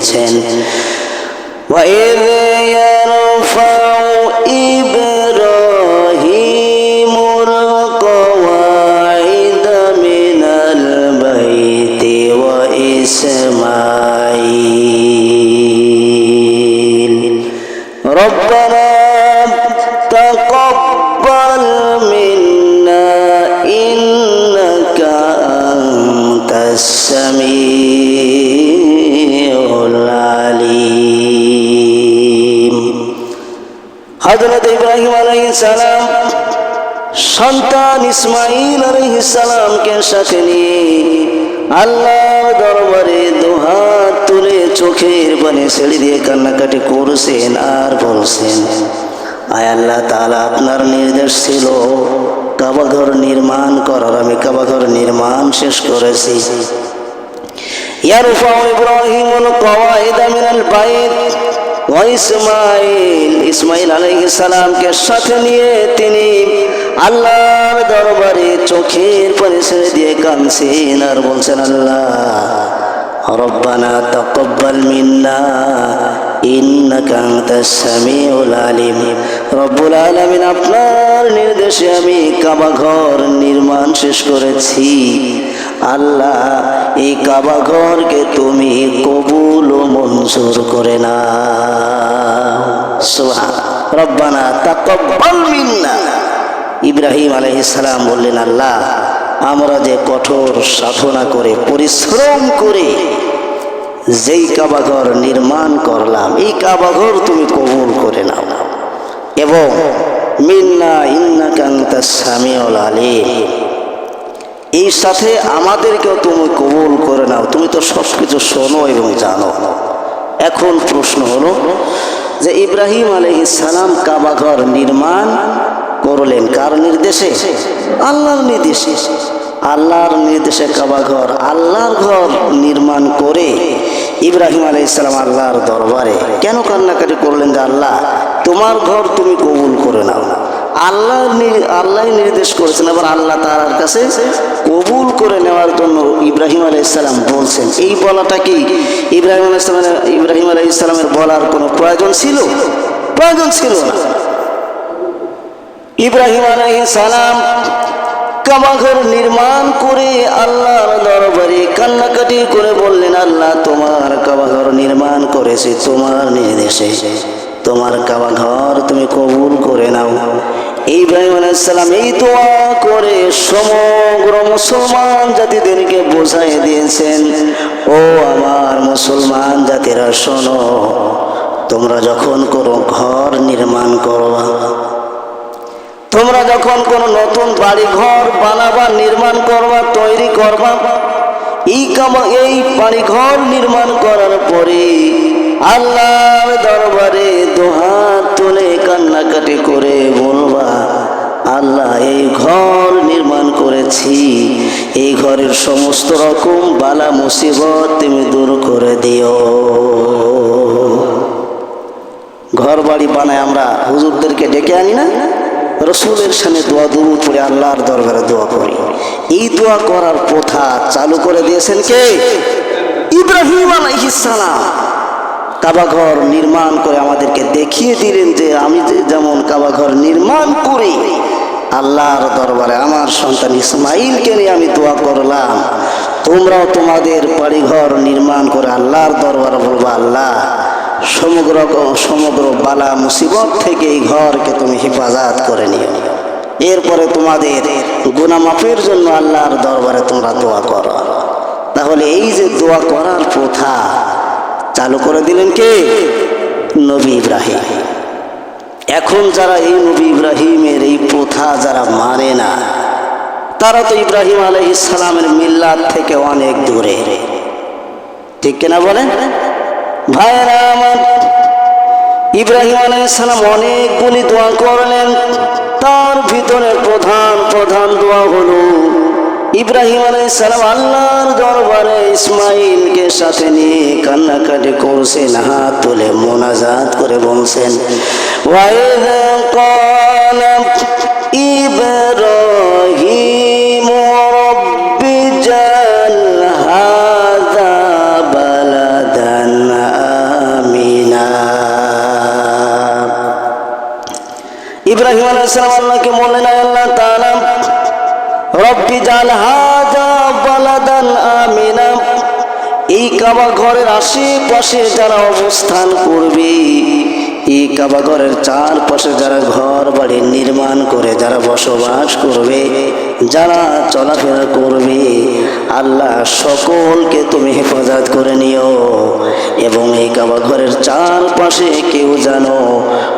দিয়েছেন وإذ يرفع إبراهيم القواعد من البيت وإسماعيل ربنا تقبل منا إنك أنت السميع হজরত ইব্রাহিম আলাইসালাম সন্তান ইসমাইল আলহ আলাইসালামকে সাথে নিয়ে আল্লাহ দরবারে দুহাত তুলে চোখের বনে ছেড়ে দিয়ে কান্নাকাটি করছেন আর বলছেন, আয় আল্লাহ তালা আপনার নির্দেশ ছিল কাবাঘর নির্মাণ করার, আমি কাবাঘর নির্মাণ শেষ করেছি। ইয়ারফা ইব্রাহিম কওয়াইদা মিনাল বাইত ওয়া ইসমাইল আলাইহিস সালামকে সাথে নিয়ে তিনি আল্লাহর দরবারে চোখের ছেড়ে দিয়ে কাঁদছেন আর বলছেন, আল্লাহ, রব্বানা তাকাব্বাল মিন্না, ইন্নাকা আনতাস সামিউল আলিম। রব্বুল আলামিন, আপনার নির্দেশে আমি কাবা ঘর নির্মাণ শেষ করেছি। আল্লাহ, এই কাবা ঘরকে তুমি কবুল ও মঞ্জুর করে না সুবহান। রব্বানা তাকাব্বাল মিন্না। ইব্রাহিম সালাম বললেন, আল্লাহ, আমরা যে কঠোর সাধনা করে, পরিশ্রম করে যেই কাবাঘর নির্মাণ করলাম, এই কাবাঘর তুমি কবুল করে নাও। এবং মিন্না ইন্না কান্তা সামিউল এই সাথে আমাদেরকেও তুমি কবুল করে নাও। তুমি তো সব কিছু শোনো এবং জানো। এখন প্রশ্ন হলো যে ইব্রাহিম আলহি সালাম কাবাঘর নির্মাণ করলেন কার নির্দেশে? আল্লাহর নির্দেশে। আল্লাহর নির্দেশে কাবাঘর আল্লাহর ঘর নির্মাণ করে ইব্রাহিম আলহ ইসলাম আল্লাহর দরবারে। কেন কান্নাকাটি করলেন যে আল্লাহ, তোমার ঘর তুমি কবুল করে নাও। আল্লাহ আল্লাহ নির্দেশ করেছেন, আবার আল্লাহ তার কাছে কবুল করে নেওয়ার জন্য ইব্রাহিম আলাই ইসলাম বলছেন। এই বলাটা কি? ইব্রাহিম আলাই ইব্রাহিম আলাই ইসলামের বলার কোনো প্রয়োজন ছিল? প্রয়োজন ছিল না। ইব্রাহিম আলাই সালাম কামাঘর নির্মাণ করে আল্লাহর দরবারে কান্নাকাটি করে বললেন, আল্লাহ তোমার কামাঘর নির্মাণ করেছে, তোমার নির্দেশে। তোমার কাবা ঘর তুমি কবুল করে নাও। ইব্রাহিম আলাইসালাম এই দোয়া করে সমগ্র মুসলমান জাতিদেরকে বোঝাই দিয়েছেন, ও আমার মুসলমান জাতিরা, শোনো, তোমরা যখন কোনো ঘর নির্মাণ করো, তোমরা যখন কোনো নতুন বাড়ি ঘর বানাবা, নির্মাণ করবা, তৈরি করবা, এই কামা এই বাড়ি ঘর নির্মাণ করার পরে আল্লাহর দরবারে দোহাত তুলে কান্নাকাটি করে বলবা, আল্লাহ, এই ঘর নির্মাণ করেছি। এই ঘরের সমস্ত রকম বালা মুসিবত তুমি দূর করে দিও। ঘর বাড়ি বানায় আমরা হুজুরদেরকে ডেকে আনি না? রসুলের সামনে দোয়া দূর করে আল্লাহর দরবারে দোয়া করি। এই দোয়া করার প্রথা চালু করে দিয়েছেন কে? ইব্রাহিম আলাইহিসালাম কাবাঘর নির্মাণ করে আমাদেরকে দেখিয়ে দিলেন যে আমি যেমন কাবাঘর নির্মাণ করি, আল্লাহর দরবারে আমার সন্তান ইসমাইলকে নিয়ে আমি দোয়া করলাম। তোমরাও তোমাদের বাড়িঘর নির্মাণ করে আল্লাহর দরবারে বলব, আল্লাহ, সমগ্র সমগ্র বালা মুসিবত থেকে এই ঘরকে তুমি হেফাজত করে নিও। এরপরে তোমাদের গুনামাফের জন্য আল্লাহর দরবারে তোমরা দোয়া করো। তাহলে এই যে দোয়া করার প্রথা চালু করে দিলেন কে? নবী ইব্রাহিম। এখন যারা এই নবী ইব্রাহিমের এই প্রথা যারা মানে না, তারা তো ইব্রাহিম আলহ ইসলামের মিল্লাত থেকে অনেক দূরে। ঠিক কিনা বলেন? ভাইরা আমার, ইব্রাহিম আলাইসালাম অনেকগুলি দোয়া করলেন। তার ভিতরে প্রধান প্রধান দোয়া হলো ইব্রাহিম সালাম আল্লাহর দরবারে ইসমাইলকে সাথে নিয়ে কান্নাকাটি করছেন, হাত তুলে মোনাজাত করে বলছেন ইব্রাহিম ইব্রাহিম আলাইসালাম আল্লাহকে নাই রব্বি জাল হাজা বালাদান আমিনা। এই কাবা ঘরের আশেপাশে যারা অবস্থান করবে এই কাবা ঘরের চারপাশে যারা ঘর বাড়ি নির্মাণ করে, যারা বসবাস করবে, যারা চলাফেরা করবে, আল্লাহ সকলকে তুমি হেফাজত করে নিও। এবং এই কাবা ঘরের চারপাশে কেউ যেন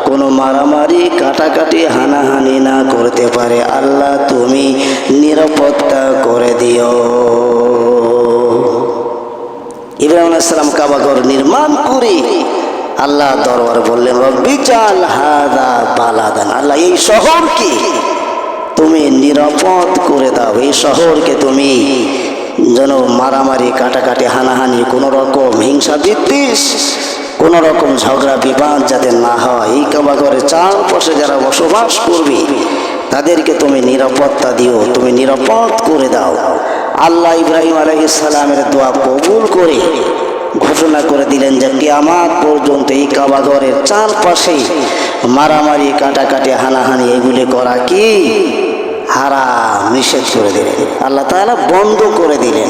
কোনো মারামারি, কাটাকাটি, হানাহানি না করতে পারে, আল্লাহ তুমি নিরাপত্তা করে দিও। ইব্রাহিম আলাইসালাম কাবাগর নির্মাণ করে আল্লাহ দরবার বললেন, রব্বি চাল হাদা বালাদান। আল্লাহ, এই শহরকে তুমি নিরাপদ করে দাও, এই শহরকে তুমি যেন মারামারি, কাটাকাটি, হানাহানি কোনো রকম হিংসা, বিদ্বেষ কোনো রকম ঝগড়া, বিবাদ যাতে না হয়, এই কাবাগরের চারপাশে যারা বসবাস করবে, তাদেরকে তুমি নিরাপত্তা দিও, তুমি নিরাপদ করে দাও। আল্লাহ ইব্রাহিম আলহিসালামের দোয়া কবুল করে ঘোষণা করে দিলেন যে কেয়ামাত পর্যন্ত এই কাবাঘরের চারপাশে মারামারি, কাটাকাটি, হানাহানি এগুলি করা কি? হারা নিষেধ করে দিলেন। আল্লাহ তাহলে বন্ধ করে দিলেন।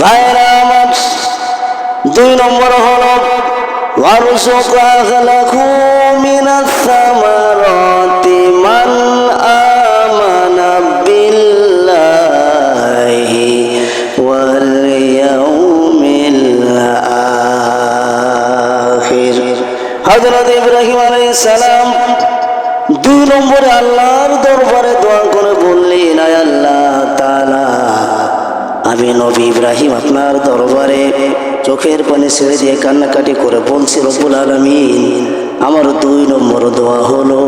ভাইরা আমার, দুই নম্বর হল ওয়ারুসু কাহলাকু নবী ইব্রাহিম আপনার দরবারে চোখের পানি ছেড়ে দিয়ে কান্নাকাটি করে বলছি, রব্বুল আলমিন, আমার দুই নম্বর দোয়া হলো,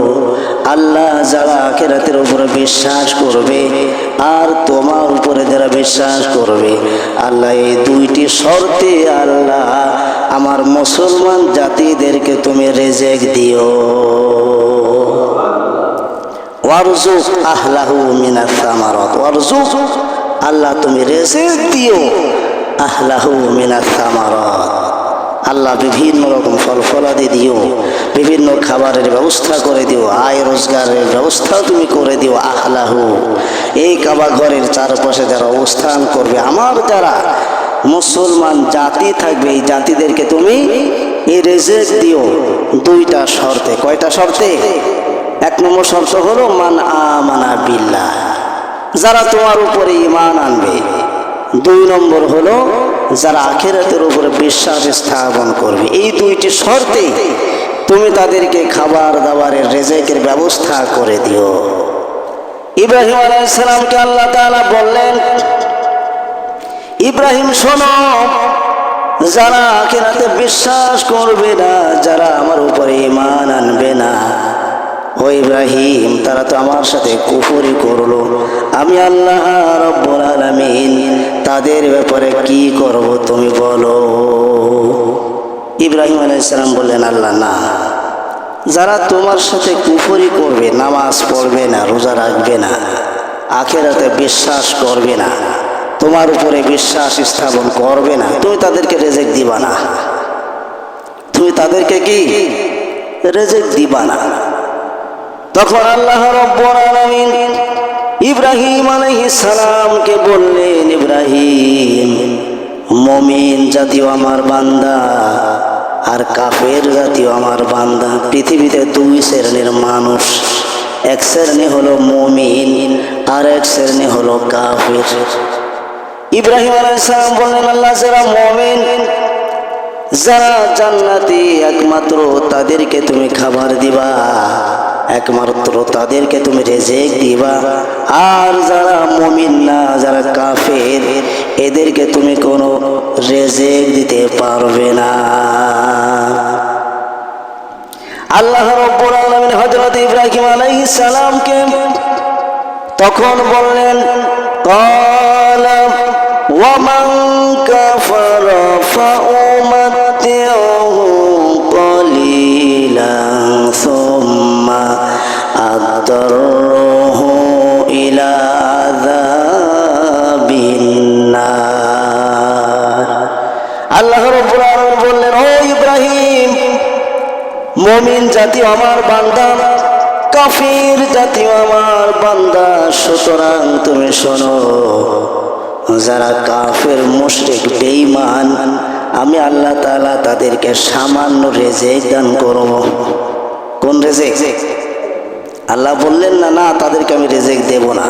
আল্লাহ যারা আখেরাতের উপরে বিশ্বাস করবে আর তোমার উপরে যারা বিশ্বাস করবে, আল্লাহ এই দুইটি শর্তে আল্লাহ আমার মুসলমান জাতিদেরকে তুমি রেজেক দিও। ওয়ারজুক আহলাহু মিনাত ওয়ারজুক আল্লাহ তুমি রেজেক দিও। আহলাহু মিনাত তামারাত আল্লাহ বিভিন্ন রকম ফল ফলাদি দিও। বিভিন্ন খাবারের ব্যবস্থা করে দিও। আয় রোজগারের ব্যবস্থাও তুমি করে দিও। আহলাহু। এই কাবা ঘরের চারপাশে যারা অবস্থান করবে, আমার যারা মুসলমান জাতি থাকবে, এই জাতিদেরকে তুমি এই রেজেক দিও। দুইটা শর্তে। কয়টা শর্তে? এক নম্বর শর্ত হলো, মান আমানা বিল্লাহ। যারা তোমার উপরে ইমান আনবে। দুই নম্বর হলো, যারা আখেরাতের উপরে বিশ্বাস স্থাপন করবে। এই দুইটি শর্তে তুমি তাদেরকে খাবার দাবারের রেজেকের ব্যবস্থা করে দিও। ইব্রাহিম আলাইসালামকে আল্লাহ তাআলা বললেন, ইব্রাহিম, শোনো, যারা আখেরাতে বিশ্বাস করবে না, যারা আমার উপরে ইমান আনবে না ও ইব্রাহিম, তারা তো আমার সাথে কুফরি করল। আমি আল্লাহ রব্বুল আলামিন, তাদের ব্যাপারে কি করব তুমি বলো। ইব্রাহিম আলাইসালাম বললেন, আল্লাহ, না। যারা তোমার সাথে কুফরি করবে, নামাজ পড়বে না, রোজা রাখবে না, আখেরাতে বিশ্বাস করবে না, তোমার উপরে বিশ্বাস স্থাপন করবে না, তুমি তাদেরকে রেজেক দিবা না। তুমি তাদেরকে কি? রেজেক দিবা না। তখন আল্লাহ রব্বুল ইব্রাহিম আলাইহিস সালামকে বললেন, ইব্রাহিম, মমিন জাতীয় আমার বান্দা আর কাফের জাতীয় আমার বান্দা, পৃথিবীতে দুই শ্রেণির মানুষ। এক শ্রেণি হলো মমিন আর এক শ্রেণি হলো কাফের। ইব্রাহিম আলাইহিস সালাম বললেন, আল্লাহ, যারা মমিন, যারা জান্নাতি একমাত্র, তাদেরকে তুমি খাবার দিবা। একমাত্র তাদেরকে তুমি রেজেক দিবা আর যারা মমিন না যারা কাফের এদেরকে তুমি কোনো রেজেক দিতে পারবে না আল্লাহ রব্বুল আলামিন হযরত ইব্রাহিম আলাইহিস সালামকে তখন বললেন قال ومن كفر فأمتعه أضطره إلى عذاب النار আল্লাহ রব্বুল আলামিন বললেন ও ইব্রাহিম মমিন জাতি আমার বান্দা কাফির জাতীয় আমার বান্দা সুতরাং তুমি শোনো যারা কাফের মুশরিক বেঈমান আমি আল্লাহ তাআলা তাদেরকে সামান্য রেজেক দান করব কোন রেজেক আল্লাহ বললেন, না না, তাদেরকে আমি রেজেক দেব না।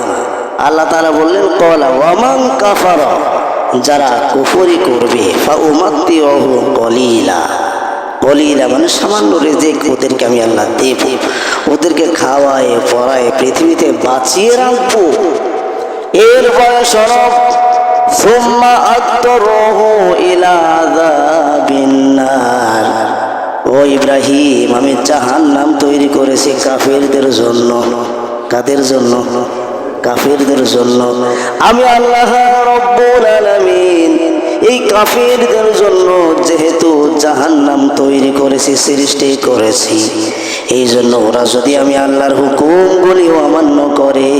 আল্লাহ তাআলা বললেন, কলা, ওয়ামান কাফার, যারা কুফরি করবে ফা উমাত্তি অহু কলিলা। কলিলা মানে সামান্য রেজেক ওদেরকে আমি আল্লাহ দেব। ওদেরকে খাওয়ায়, পড়ায়, পৃথিবীতে বাঁচিয়ে রাখব। এরপরে সরব সুম্মা আত্মরহু ইলা আযাবিন নার। ও ইব্রাহিম, আমি জাহান নাম তৈরি করেছি কাফেরদের জন্য। কাদের জন্য? কাফেরদের জন্য। আমি আল্লাহ এই কাফেরদের জন্য যেহেতু জাহান নাম তৈরি করেছি, সৃষ্টি করেছি এই জন্য ওরা যদি আমি আল্লাহর হুকুমগুলি অমান্য করে,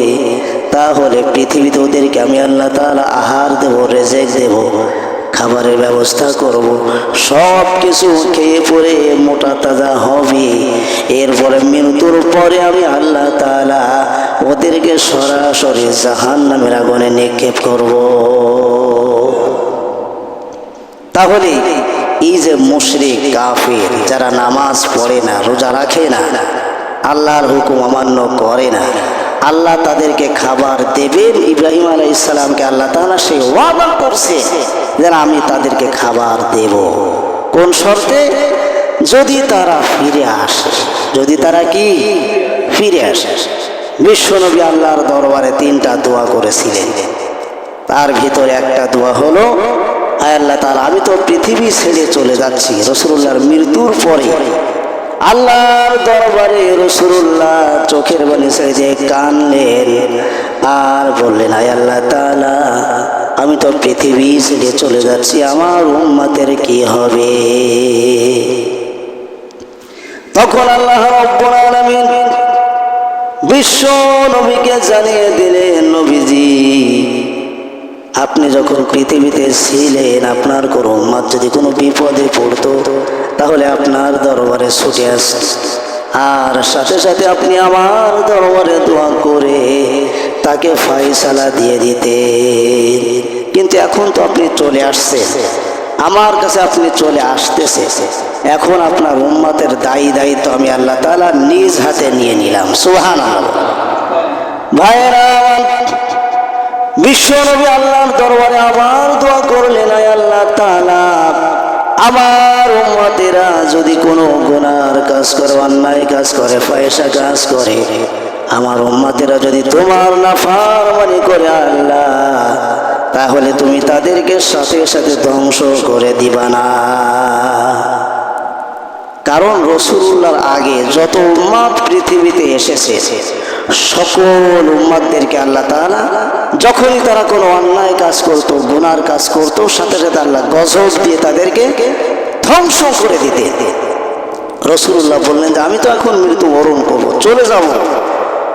তাহলে পৃথিবীতে ওদেরকে আমি আল্লাহ তাআলা আহার দেব, রেজেক দেব। খাবারের ব্যবস্থা করব। সব কিছু খেয়ে পরে মোটা তাজা হবে। এরপরে মৃত্যুর পরে আমি আল্লাহ তাআলা ওদেরকে সরাসরি জাহান নামের আগুনে নিক্ষেপ করব। তাহলে এই যে মুশরিক, কাফের, যারা নামাজ পড়ে না, রোজা রাখে না, আল্লাহর হুকুম অমান্য করে না। আল্লাহ তাদেরকে খাবার দেবেন। ইব্রাহিম আলাই ইসলামকে আল্লাহ তাআলা সে ওয়াদা করছে যেন আমি তাদেরকে খাবার দেব। কোন শর্তে? যদি তারা ফিরে আসে। যদি তারা কি? ফিরে আসে। বিশ্বনবী আল্লাহর দরবারে তিনটা দোয়া করেছিলেন। তার ভিতরে একটা দোয়া হলো, আয় আল্লাহ তাআলা, আমি তো পৃথিবী ছেড়ে চলে যাচ্ছি। রসুল্লাহর মৃত্যুর পরে আল্লাহর দরবারে রসুল্লাহ চোখের বানি যে কানলেন। আর বললেন, আয় আল্লাহ তালা আমি তো পৃথিবী ছেড়ে চলে যাচ্ছি, আমার উম্মাতের কি হবে? তখন আল্লাহ বিশ্ব নবীকে জানিয়ে দিলেন, নবীজি আপনি যখন পৃথিবীতে ছিলেন, আপনার কোনো উম্মাদ যদি কোনো বিপদে পড়তো, তাহলে আপনার দরবারে ছুটে আসত। আর সাথে সাথে আপনি আমার দরবারে দোয়া করে তাকে ফাইসালা দিয়ে দিতে কিন্তু এখন তো আপনি চলে আসছেন। আমার কাছে আপনি চলে আসতেছে এখন আপনার উম্মাতের দায়ী দায়িত্ব আমি আল্লাহ তাআলা নিজ হাতে নিয়ে নিলাম। সুহান ভাইয়েরা বিশ্ব নবী আল্লাহর দরবারে আবার দোয়া করলেন আল্লাহ তাআলা, আমার উম্মতেরা যদি কোনো গুনার কাজ করে, অন্যায় কাজ করে পয়সা কাজ করে, আমার উম্মতেরা যদি তোমার নাফারমানি করে, আল্লাহ, তাহলে তুমি তাদেরকে সাথে সাথে ধ্বংস করে দিবা না। কারণ রসুল্লাহর আগে যত উম্মাদ পৃথিবীতে এসেছে সকল উম্মাদদেরকে আল্লাহ তাআলা যখনই তারা কোনো অন্যায় কাজ করত, গুনার কাজ করত, সাথে সাথে আল্লাহ গজব দিয়ে তাদেরকে ধ্বংস করে দিতে। রসুল্লাহ বললেন যে, আমি তো এখন মৃত্যু বরণ করব, চলে যাব।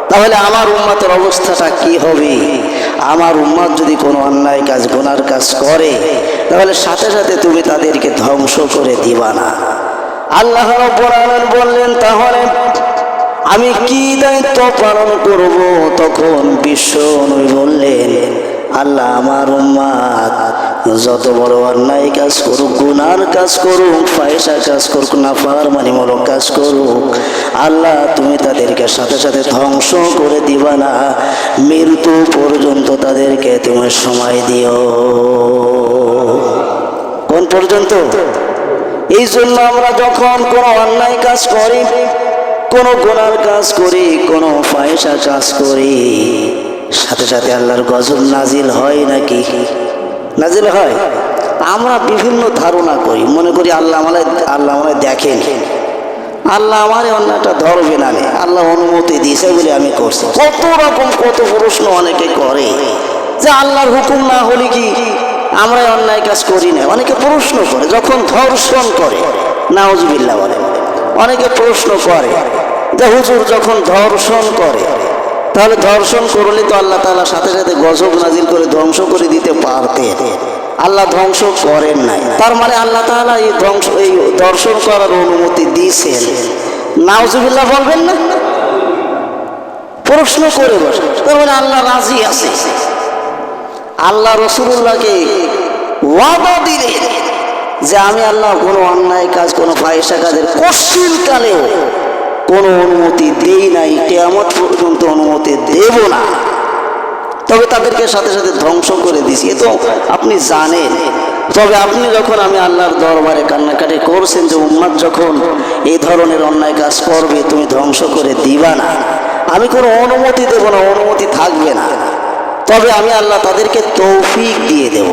তাহলে আমার উম্মাতের অবস্থাটা কি হবে? আমার উম্মাদ যদি কোনো অন্যায় কাজ, গুনার কাজ করে, তাহলে সাথে সাথে তুমি তাদেরকে ধ্বংস করে দিবা না। আল্লাহ বললেন, তাহলে আমি কি দায়িত্ব পালন করব? তখন বিশ্ব নবী বললেন, আল্লাহ আমার উম্মাদ, যত বড় অন্যায় কাজ করুক, গুনার কাজ করুক পয়সা কাজ করুক না পার মানি মানিমূলক কাজ করুক, আল্লাহ তুমি তাদেরকে সাথে সাথে ধ্বংস করে দিবা না। মৃত্যু পর্যন্ত তাদেরকে তুমি সময় দিও। কোন পর্যন্ত? এই জন্য আমরা যখন কোনো অন্যায় কাজ করি কোনো গোনার কাজ করি, কোনো পয়সা কাজ করি। সাথে সাথে আল্লাহর গজব নাজিল হয় নাকি? নাজিল হয়। আমরা বিভিন্ন ধারণা করি। মনে করি আল্লাহ আমাদের আল্লাহ আমাদের দেখেন। আল্লাহ আমার এই অন্যায়টা ধরবে না আল্লাহ অনুমতি দিয়েছে বলে আমি করছি। কত রকম কত প্রশ্ন অনেকে করে যে আল্লাহর হুকুম না হলে কি আমরা অন্যায় কাজ করি না? অনেকে প্রশ্ন করে, যখন ধর্ষণ করে নাউজবিল্লা বলে। অনেকে প্রশ্ন করে যে হুজুর যখন ধর্ষণ করে, তাহলে ধর্ষণ করলে তো আল্লাহ তাআলা সাথে সাথে গজব নাজিল করে ধ্বংস করে দিতে পারতেন। আল্লাহ ধ্বংস করেন নাই। তার মানে আল্লাহ তাআলা এই ধ্বংস, এই দর্শন করার অনুমতি দিয়েছেন। নাউজুবিল্লাহ বলবেন না? প্রশ্ন করে বসে। তার মানে আল্লাহ রাজি আছে। আল্লাহ রসুল্লাহকে ওয়াদা দিলেন যে আমি আল্লাহ কোনো অন্যায় কাজ, কোনো ফাইসা কাজের কশিন কালেও কোনো অনুমতি দেই নাই কেমন পর্যন্ত অনুমতি দেব না। তবে তাদেরকে সাথে সাথে ধ্বংস করে দিছি। এ তো আপনি জানেন। তবে আপনি যখন আমি আল্লাহর দরবারে কান্নাকাটি করছেন যে উম্মাদ যখন এই ধরনের অন্যায় কাজ করবে, তুমি ধ্বংস করে দিবা না। আমি কোনো অনুমতি দেব না, অনুমতি থাকবে না। তবে আমি আল্লাহ তাদেরকে তৌফিক দিয়ে দেব।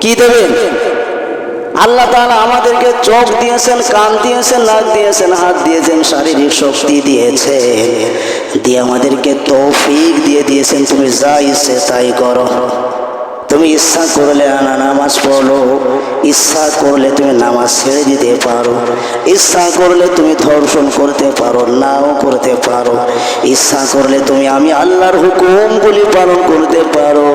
কি দেবেন? আল্লাহ তাহলে আমাদেরকে চোখ দিয়েছেন, কান দিয়েছেন, নাক দিয়েছেন, হাত দিয়েছেন, শারীরিক শক্তি দিয়েছে। দিয়ে আমাদেরকে তৌফিক দিয়ে দিয়েছেন, তুমি যা ইচ্ছে তাই করো। তুমি ইচ্ছা করলে আনা নামাজ পড়ো। ইচ্ছা করলে তুমি নামাজ ছেড়ে দিতে পারো। ইচ্ছা করলে তুমি ধর্ষণ করতে পারো, নাও করতে পারো। ইচ্ছা করলে তুমি আমি আল্লাহর হুকুমগুলি পালন করতে পারো।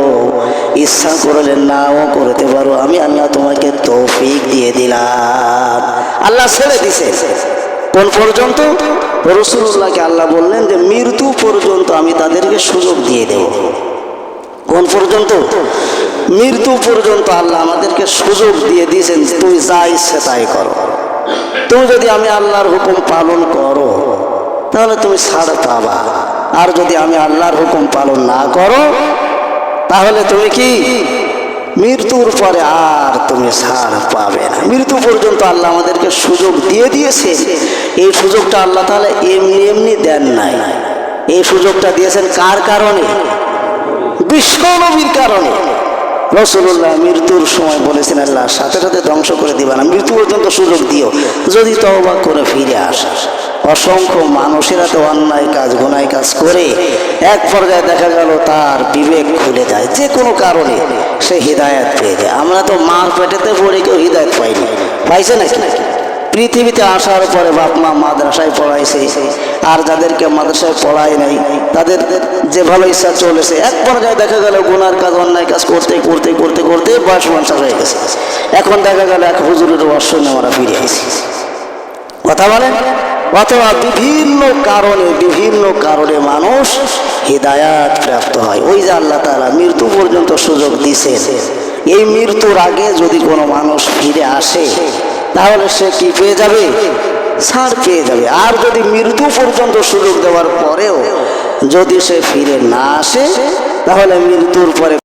ইচ্ছা করলে নাও করতে পারো। আমি আল্লাহ তোমাকে তৌফিক দিয়ে দিলাম। আল্লাহ ছেড়ে দিছে। কোন পর্যন্ত? রসুল্লাহকে আল্লাহ বললেন যে, মৃত্যু পর্যন্ত আমি তাদেরকে সুযোগ দিয়ে দেব। কোন পর্যন্ত, মৃত্যু পর্যন্ত আল্লাহ আমাদেরকে সুযোগ দিয়ে দিয়েছেন তুমি যাই সে তাই করো। তুমি যদি আমি আল্লাহর হুকুম পালন করো, তাহলে তুমি ছাড় পাবা। আর যদি আমি আল্লাহর হুকুম পালন না করো, তাহলে তুমি কি? মৃত্যুর পরে আর তুমি ছাড় পাবে না। মৃত্যু পর্যন্ত আল্লাহ আমাদেরকে সুযোগ দিয়ে দিয়েছে। এই সুযোগটা আল্লাহ তাহলে এমনি এমনি দেন নাই। এই সুযোগটা দিয়েছেন কার কারণে? বিশ্ব নবীর কারণে। রসুল্লাহ মৃত্যুর সময় বলেছেন, আল্লাহ, সাথে সাথে ধ্বংস করে দিবা না। মৃত্যু পর্যন্ত সুযোগ দিও। যদি তওবা করে ফিরে আসে। অসংখ্য মানুষেরা তো অন্যায় কাজ, গুনায় কাজ করে এক পর্যায়ে দেখা গেল, তার বিবেক খুলে যায়। যে কোনো কারণে সে হৃদায়ত পেয়ে যায়। আমরা তো মার পেটেতে পড়ে কেউ হৃদায়ত পাইনি। পাইছে নাকি? পৃথিবীতে আসার পরে বাপ মা মাদ্রাসায় পড়াইছে। আর যাদেরকে মাদ্রাসায় পড়ায় নাই, তাদের যে ভালো ইচ্ছা চলেছে, এক পর্যায়ে দেখা গেল গুনার কাজ, অন্যায় কাজ করতে করতে করতে করতে বয়স পঞ্চাশ হয়ে গেছে। এখন দেখা গেল এক হুজুরের অশ্বনে আমরা ফিরে আসি কথা বলেন? অথবা বিভিন্ন কারণে বিভিন্ন কারণে মানুষ হৃদায়াত প্রাপ্ত হয়। ওই যে আল্লাহ তারা মৃত্যু পর্যন্ত সুযোগ দিছেন এই মৃত্যুর আগে যদি কোনো মানুষ ফিরে আসে তাহলে সে কি পেয়ে যাবে? ছাড় পেয়ে যাবে। আর যদি মৃত্যু পর্যন্ত সুযোগ দেওয়ার পরেও যদি সে ফিরে না আসে, তাহলে মৃত্যুর পরে